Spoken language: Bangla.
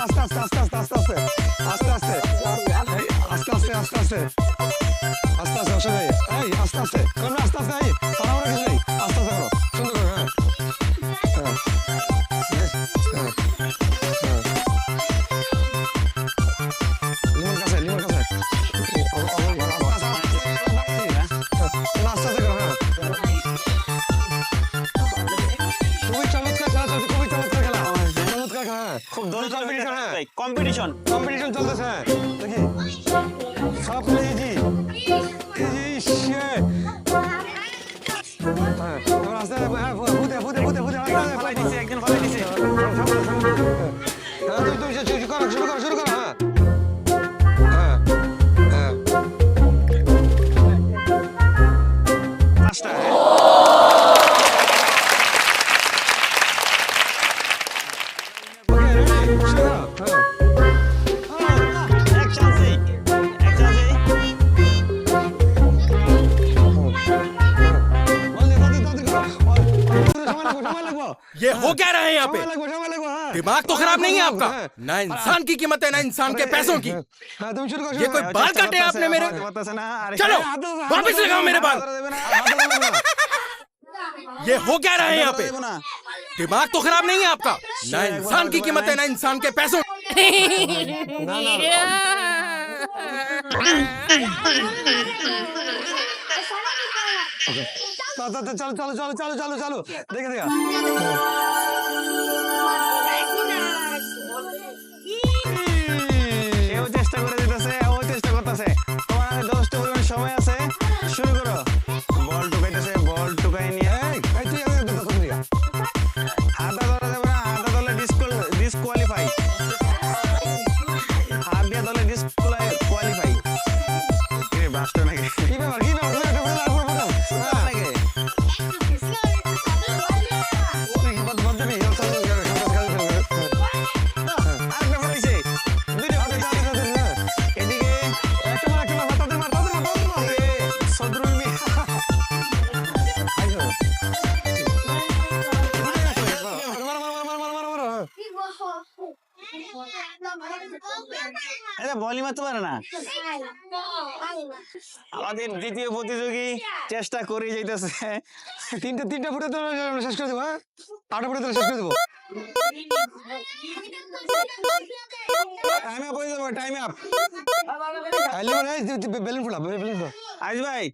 আস্তে আস্তে আস্তে আস্তে আস্তে আস্তে আস্তে আস্তে আস্তে আস্তে আস্তে আস্তে আস্তে আস্তে ভাই এই আস্তে আস্তে তোমরা আস্তে আস্তে এই তাড়াহুড়ো কিছু নেই আস্তে আস্তে করো সুন্দর করো খুব দল হ্যাঁ কম্পিটিশন কম্পিটিশন চলতেছে হ্যাঁ দেখি সব ইজি ইজি শে হ্যাঁ আস্তে হ্যাঁ ভূতে ভূতে ভূতে ভূতে ফালাই দিছে একজন ফালাই দিছে হ্যাঁ শুরু করো শুরু করো শুরু করো হ্যাঁ হ্যাঁ ये हो क्या रहा है यहाँ पे? दिमाग तो खराब नहीं है आपका? ना इंसान की कीमत है ना इंसान के पैसों की। ये कोई बाल काटे आपने मेरे? चलो वापस लगाओ मेरे बाल। ये हो क्या रहा है यहाँ पे? दिमाग तो खराब नहीं है आपका? ना इंसान की कीमत है ना इंसान के पैसों। Okay. চলো চলো চলো চলো চলো চলো দেখে দেখা। চেষ্টা করে দিতেছে ও চেষ্টা করতেছে। তোমার হাতে আমাদের দ্বিতীয় প্রতিযোগী চেষ্টা করে যাইতেছে তিনটে তিনটে ফুটে তো শেষ করে দেবো হ্যাঁ ফুটে তো শেষ করে দেবো টাইম আপ হয়ে টাইম আপ বেলুন ফুলা বেলুন ফুলা আজ ভাই